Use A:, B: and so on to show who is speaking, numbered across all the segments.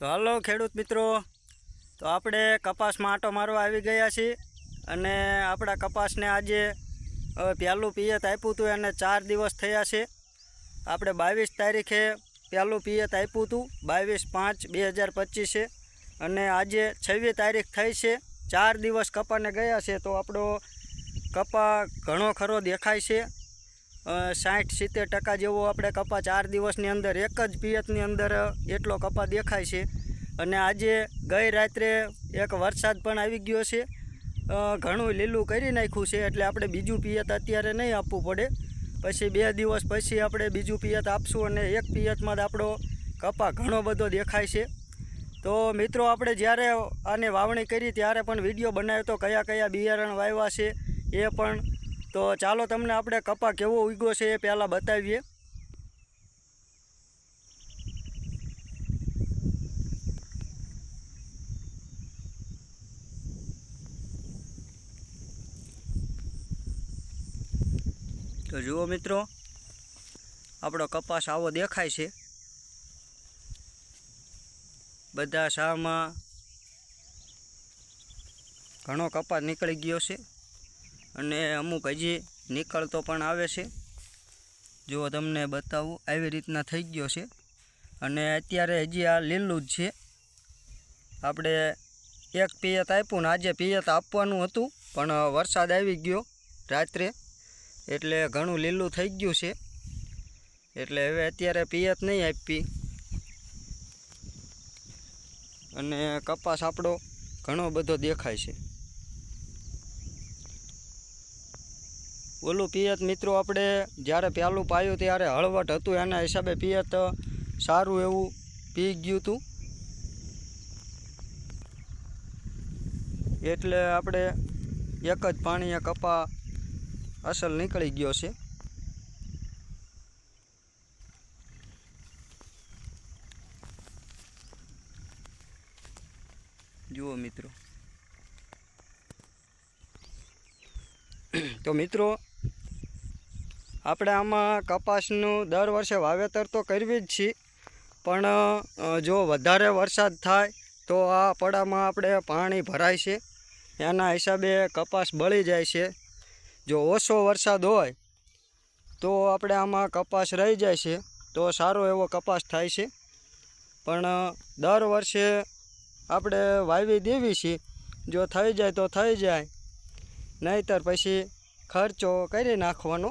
A: તો હાલો ખેડૂત મિત્રો. તો આપણે કપાસમાં આંટો મારવા આવી ગયા છીએ અને આપણા કપાસને આજે પહેલું પિયત આપ્યું હતું અને ચાર દિવસ થયા છે. આપણે બાવીસ તારીખે પહેલું પિયત આપ્યું હતું, બાવીસ પાંચ બે હજાર પચીસે અને આજે છવ્વીસ તારીખ થઈ છે, ચાર દિવસ કપાને ગયા છે તો આપણો કપા ઘણો ખરો દેખાય છે. સાઠ, સિત્તેર ટકા જેવો આપણે કપા ચાર દિવસની અંદર, એક જ પિયતની અંદર એટલો કપા દેખાય છે. અને આજે ગઈ રાત્રે એક વરસાદ પણ આવી ગયો છે. ઘણું લીલું કરી નાખ્યું છે, એટલે આપણે બીજું પિયત અત્યારે નહીં આપવું પડે. પછી બે દિવસ પછી આપણે બીજું પિયત આપશું અને એક પિયતમાં જ આપણો કપા ઘણો બધો દેખાય છે. તો મિત્રો, આપણે જ્યારે આને વાવણી કરી ત્યારે પણ વીડિયો બનાવ્યો તો કયા કયા બિયારણ વાવ્યા છે એ પણ તો ચાલો તમને આપણે કપા કેવો ઉગ્યો છે એ પહેલાં બતાવીએ. તો જુઓ મિત્રો, આપણો કપાસ આવો દેખાય છે. બધા શામાં ઘણો કપાસ નીકળી ગયો છે. અને અમુક હજી નીકળતો પણ આવે છે. જો તમને બતાવું, આવી રીતના થઈ ગયો છે. અને અત્યારે હજી આ લીલું જ છે. આપણે એક પિયત આપ્યું ને આજે પિયત આપવાનું હતું, પણ વરસાદ આવી ગયો રાત્રે, એટલે ઘણું લીલું થઈ ગયું છે. એટલે હવે અત્યારે પિયત નહીં આપી. અને કપાસ આપણો ઘણો બધો દેખાય છે. ઓલું પિયત મિત્રો, આપણે જ્યારે પહેલું પાયું ત્યારે હળવટ હતું, એના હિસાબે પિયત સારું એવું પી ગયું હતું એટલે આપણે એક જ પાણીએ કપા અસલ નીકળી ગયો છે. જુઓ મિત્રો. તો મિત્રો આપણે આમાં કપાસનું દર વર્ષે વાવેતર તો કરવી જ છીએ, પણ જો વધારે વરસાદ થાય તો આ પડામાં આપણે પાણી ભરાય છે. એના હિસાબે કપાસ બળી જાય છે. જો ઓછો વરસાદ હોય તો આપણે આમાં કપાસ રહી જાય છે, તો સારો એવો કપાસ થાય છે. પણ, દર વર્ષે આપણે વાવી દેવી છીએ. જો થઈ જાય તો થઈ જાય, નહીંતર પછી ખર્ચો કરી નાખવાનો.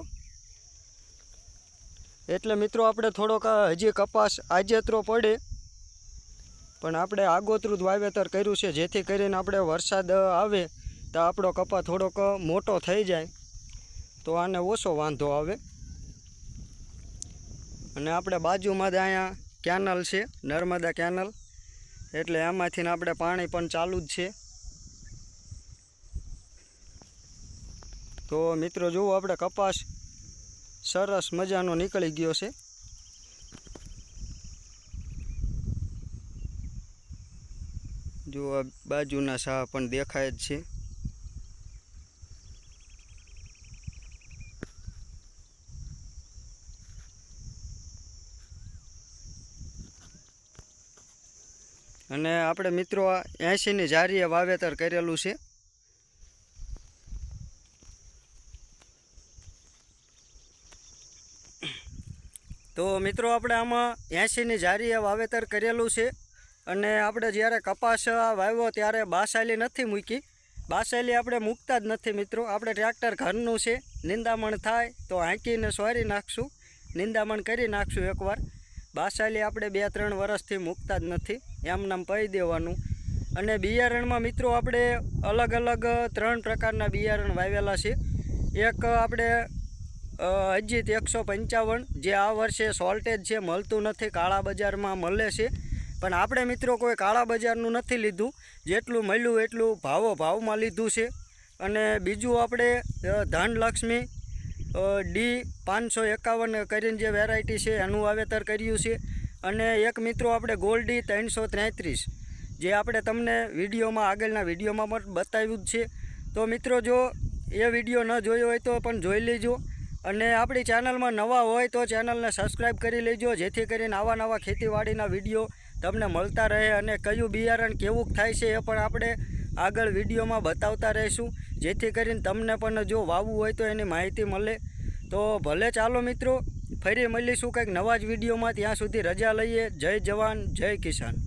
A: એટલે મિત્રો આપણે થોડોક હજી કપાસ આજેતરો પડે. પણ આપણે આગોતરું જ વાવેતર કર્યું છે, જેથી કરીને આપણે વરસાદ આવે તો આપણો કપા થોડોક મોટો થઈ જાય. તો આને ઓછો વાંધો આવે. અને આપણે બાજુમાં જ અહીંયા કેનલ છે, નર્મદા કેનલ. એટલે એમાંથી આપણે પાણી પણ ચાલુ જ છે. તો મિત્રો જુઓ આપણે કપાસ સરસ મજાનો નીકળી ગયો છે. જો આ બાજુના શાહ પણ દેખાય જ છે. અને આપણે મિત્રો એંશીની જારીએ વાવેતર કરેલું છે. તો મિત્રો આપણે આમાં એંશીની જારીએ વાવેતર કરેલું છે અને આપણે જ્યારે કપાસ વાવ્યો ત્યારે બાસાયલી નથી મૂકી. બાસાયલી આપણે મૂકતા જ નથી મિત્રો. આપણે ટ્રેક્ટર ઘરનું છે. નિંદામણ થાય તો હાંકીને સોરી નાખશું. નિંદામણ કરી નાખશું એકવાર. બાસાયલી આપણે બે ત્રણ વર્ષથી મૂકતા જ નથી. એમનામ પહી દેવાનું. અને બિયારણમાં મિત્રો આપણે અલગ અલગ ત્રણ પ્રકારના બિયારણ વાવેલા છે. એક આપણે અજીત એકસો પંચાવન, જે આ વર્ષે સોલ્ટેજ છે, મળતું નથી, કાળા બજારમાં મળે છે. પણ આપણે મિત્રો કોઈ કાળા બજારનું નથી લીધું. જેટલું મળ્યું એટલું ભાવો ભાવમાં લીધું છે. અને બીજું આપણે ધનલક્ષ્મી ડી પાંચસો એકાવન કરીને જે વેરાયટી છે, એનું વાવેતર કર્યું છે. અને એક મિત્રો આપણે ગોલ્ડી ત્રણસો ત્રેત્રીસ, જે આપણે તમને વિડીયોમાં, આગળના વિડીયોમાં પણ બતાવ્યું જ છે. તો મિત્રો જો એ વીડિયો ન જોયો હોય તો પણ જોઈ લેજો. અને આપણી ચેનલમાં નવા હોય તો ચેનલને સબસ્ક્રાઈબ કરી લેજો, જેથી કરીને આવા નવા ખેતીવાડીના વીડિયો તમને મળતા રહે અને કયું બિયારણ કેવું થાય છે એ પણ આપણે આગળ વિડીયોમાં બતાવતા રહીશું. જેથી કરીને તમને પણ જો વાવવું હોય તો એની માહિતી મળે. તો ભલે ચાલો મિત્રો, ફરી મળીશું કંઈક નવા જ વિડીયોમાં. ત્યાં સુધી રજા લઈએ. જય જવાન, જય કિસાન.